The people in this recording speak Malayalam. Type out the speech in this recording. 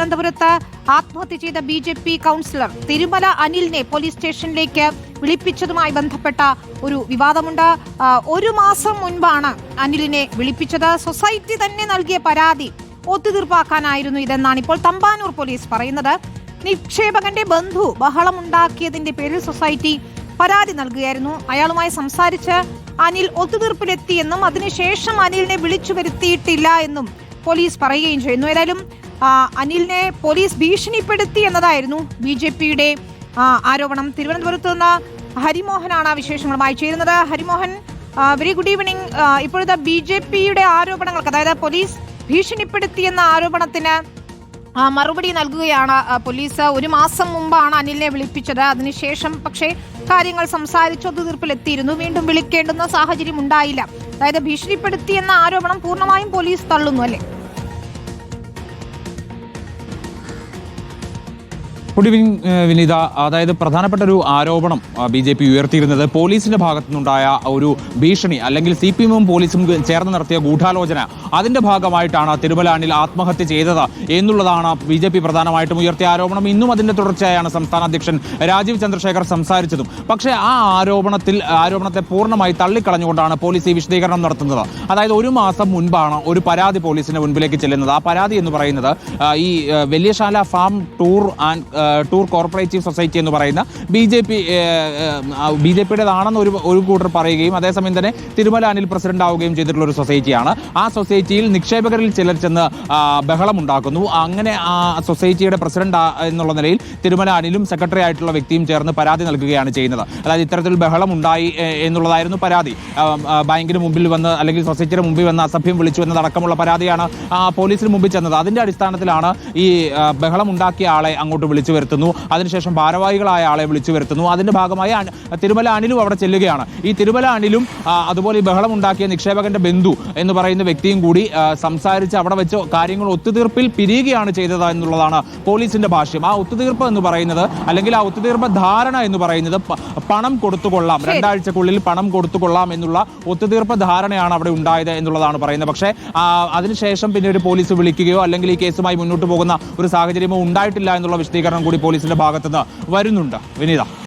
തിരുവനന്തപുരത്ത് ആത്മഹത്യ ചെയ്ത B J P councillor Thirumala അനിലിനെ police സ്റ്റേഷനിലേക്ക് വിളിപ്പിച്ചതുമായി ബന്ധപ്പെട്ട ഒരു വിവാദമുണ്ട്. ഒരു മാസം മുൻപാണ് അനിലിനെ വിളിപ്പിച്ചത്. സൊസൈറ്റി തന്നെ നൽകിയ പരാതി ഒത്തുതീർപ്പാക്കാനായിരുന്നു ഇതെന്നാണ് ഇപ്പോൾ തമ്പാനൂർ പോലീസ് പറയുന്നത്. നിക്ഷേപകന്റെ ബന്ധു ബഹളമുണ്ടാക്കിയതിന്റെ പേരിൽ സൊസൈറ്റി പരാതി നൽകുകയായിരുന്നു. അയാളുമായി സംസാരിച്ച് അനിൽ ഒത്തുതീർപ്പിലെത്തിയെന്നും അതിനുശേഷം അനിലിനെ വിളിച്ചു വരുത്തിയിട്ടില്ല എന്നും പോലീസ് പറയുകയും ചെയ്യുന്നു. ഏതായാലും അനിലിനെ പോലീസ് ഭീഷണിപ്പെടുത്തി എന്നതായിരുന്നു ബി ജെ പിയുടെ ആരോപണം. തിരുവനന്തപുരത്ത് നിന്ന് ഹരിമോഹനാണ് വിശേഷങ്ങളുമായി ചേരുന്നത്. ഹരിമോഹൻ വെരി ഗുഡ് ഈവനിങ് ഇപ്പോഴത്തെ ബി ജെ പിയുടെ ആരോപണങ്ങൾക്ക് അതായത് പോലീസ് ഭീഷണിപ്പെടുത്തിയെന്ന ആരോപണത്തിന് മറുപടി നൽകുകയാണ് പോലീസ്. ഒരു മാസം മുമ്പാണ് അനിലിനെ വിളിപ്പിച്ചത്. അതിനുശേഷം പക്ഷേ കാര്യങ്ങൾ സംസാരിച്ച് ഒത്തുതീർപ്പിലെത്തിയിരുന്നു. വീണ്ടും വിളിക്കേണ്ടുന്ന സാഹചര്യം ഉണ്ടായില്ല. അതായത് ഭീഷണിപ്പെടുത്തിയെന്ന ആരോപണം പൂർണമായും പോലീസ് തള്ളുന്നു അല്ലേ? ഏഹ് വിനീത അതായത് പ്രധാനപ്പെട്ട ഒരു ആരോപണം ബി ജെ പി ഉയർത്തിയിരുന്നത് പോലീസിന്റെ ഭാഗത്തു നിന്നുണ്ടായ ഒരു ഭീഷണി അല്ലെങ്കിൽ സി പി എമ്മും പോലീസും ചേർന്ന് നടത്തിയ ഗൂഢാലോചന. അതിന്റെ ഭാഗമായിട്ടാണ് തിരുമലാനിൽ ആത്മഹത്യ ചെയ്തത് എന്നുള്ളതാണ് ബി ജെ പി പ്രധാനമായിട്ടും ഉയർത്തിയ ആരോപണം. ഇന്നും അതിന്റെ തുടർച്ചയായാണ് സംസ്ഥാന അധ്യക്ഷൻ രാജീവ് ചന്ദ്രശേഖർ സംസാരിച്ചതും. പക്ഷേ ആ ആരോപണത്തിൽ ആരോപണത്തെ പൂർണമായി തള്ളിക്കളഞ്ഞുകൊണ്ടാണ് പോലീസ് ഈ വിശദീകരണം നടത്തുന്നത്. അതായത് ഒരു മാസം മുൻപാണ് ഒരു പരാതി പോലീസിന്റെ മുൻപിലേക്ക് ചെല്ലുന്നത്. ആ പരാതി എന്ന് പറയുന്നത് ഈ Valiyasala farm tour and tour cooperative society എന്ന് പറയുന്ന B J P B J പിയുടേതാണെന്ന് ഒരു ഒരു കൂട്ടർ പറയുകയും അതേസമയം തന്നെ തിരുമല അനിൽ പ്രസിഡന്റ് ആവുകയും ചെയ്തിട്ടുള്ള ഒരു സൊസൈറ്റിയാണ്. ആ സൊസൈറ്റിയിൽ നിക്ഷേപകരിൽ ചിലർ ചെന്ന് ബഹളം ബഹളമുണ്ടാക്കുന്നു. അങ്ങനെ ആ സൊസൈറ്റിയുടെ പ്രസിഡന്റ് എന്നുള്ള നിലയിൽ തിരുമല അനിലും സെക്രട്ടറി ആയിട്ടുള്ള വ്യക്തിയും ചേർന്ന് പരാതി നൽകുകയാണ് ചെയ്യുന്നത്. അതായത് ഇത്തരത്തിൽ ബഹളം ഉണ്ടായി എന്നുള്ളതായിരുന്നു പരാതി. ബാങ്കിന് മുമ്പിൽ വന്ന് അല്ലെങ്കിൽ സൊസൈറ്റിയുടെ മുമ്പിൽ വന്ന് അസഭ്യം വിളിച്ചു എന്നതടക്കമുള്ള പരാതിയാണ് പോലീസിന് മുമ്പിൽ ചെന്നത്. അതിന്റെ അടിസ്ഥാനത്തിലാണ് ഈ ബഹളം ഉണ്ടാക്കിയ ആളെ അങ്ങോട്ട് വിളിച്ചു വരുത്തുന്നു അതിനുശേഷം ഭാരവാഹികളായ ആളെ വിളിച്ചു വരുത്തുന്നു അതിന്റെ ഭാഗമായി തിരുമല അനിലും അവിടെ ചെല്ലുകയാണ്. ഈ തിരുമല അനിലും അതുപോലെ ഈ ബഹളം ഉണ്ടാക്കിയ നിക്ഷേപകന്റെ ബന്ധു എന്ന് പറയുന്ന വ്യക്തിയും കൂടി സംസാരിച്ച് അവിടെ വെച്ച് കാര്യങ്ങൾ ഒത്തുതീർപ്പിൽ പിരിയുകയാണ് ചെയ്തത് എന്നുള്ളതാണ് പോലീസിന്റെ ഭാഷ്യം. ആ ഒത്തുതീർപ്പ് എന്ന് പറയുന്നത് അല്ലെങ്കിൽ ആ ഒത്തുതീർപ്പ് ധാരണ എന്ന് പറയുന്നത് പണം കൊടുത്തുകൊള്ളാം രണ്ടാഴ്ചക്കുള്ളിൽ പണം കൊടുത്തുകൊള്ളാം എന്നുള്ള ഒത്തുതീർപ്പ് ധാരണയാണ് അവിടെ ഉണ്ടായത് എന്നുള്ളതാണ് പറയുന്നത്. പക്ഷേ അതിനുശേഷം അതിനുശേഷം പിന്നീട് പോലീസ് വിളിക്കുകയോ അല്ലെങ്കിൽ ഈ കേസുമായി മുന്നോട്ട് പോകുന്ന ഒരു സാഹചര്യമോ ഉണ്ടായിട്ടില്ല എന്നുള്ള വിശദീകരണം കൂടി പോലീസിന്റെ ഭാഗത്തുനിന്ന് വരുന്നുണ്ട്. വിനീത.